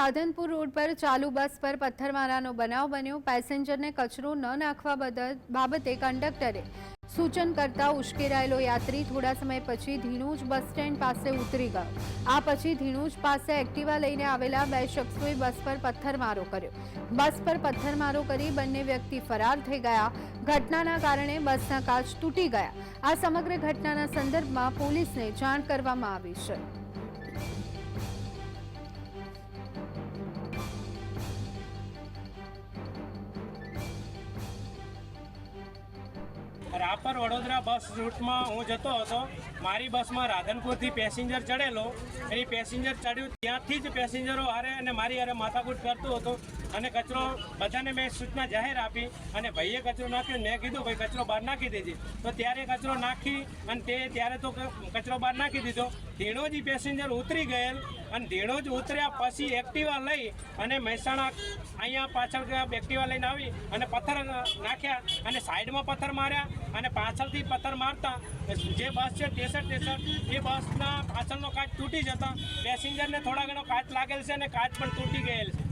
Radhanpur road પર ચાલુ બસ પર પથ્થરમારાનો બનાવ બન્યો. પેસેન્જરને કચરો ન નાખવા બદલ બાબતે કંડક્ટરે સૂચન કરતા ઉશ્કેરાયેલો યાત્રી થોડા સમય પછી ધીણુજ બસ સ્ટેન્ડ પાસે ઉતરી ગયો. આ પછી ધીણુજ પાસે એક્ટિવા લઈને આવેલા બે શખ્સોએ બસ પર પથ્થરમારો કર્યો. બસ પર પથ્થરમારો કરી બંને વ્યક્તિ ફરાર થઈ ગયા. ઘટનાના કારણે બસના કાચ તૂટી ગયા. આ સમગ્ર ઘટનાના સંદર્ભમાં પોલીસને જાણ કરવામાં આવી છે. રાપર વડોદરા બસ રૂટમાં હું જતો હતો. મારી બસમાં રાધનપુરથી પેસેન્જર ચડેલો. એની પેસેન્જર ચડ્યું. ત્યાંથી જ પેસેન્જરો હારે અને મારી હારે માથાકૂટ કરતો હતો. અને કચરો બધાને મેં સૂચના જાહેર આપી અને ભાઈએ કચરો નાખ્યો મેં કીધું, ભાઈ, કચરો બહાર નાખી દેજે. તો ત્યારે કચરો નાખી અને તે ત્યારે તો કચરો બહાર નાખી દીધો. ધીણોજી પેસેન્જર ઉતરી ગયેલ અને ધીણોજ ઉતર્યા પછી એક્ટિવા લઈ અને મહેસાણા અહીંયા પાછળ એક્ટિવા લઈને આવી અને પથ્થર નાખ્યા અને સાઈડમાં પથ્થર માર્યા અને પાછળથી પથ્થર મારતા. જે બસ છે ટેસર ટેસર એ બસના પાછળનો કાચ તૂટી જતા. પેસેન્જરને થોડા ઘણો કાચ લાગેલ છે અને કાચ પણ તૂટી ગયેલ છે.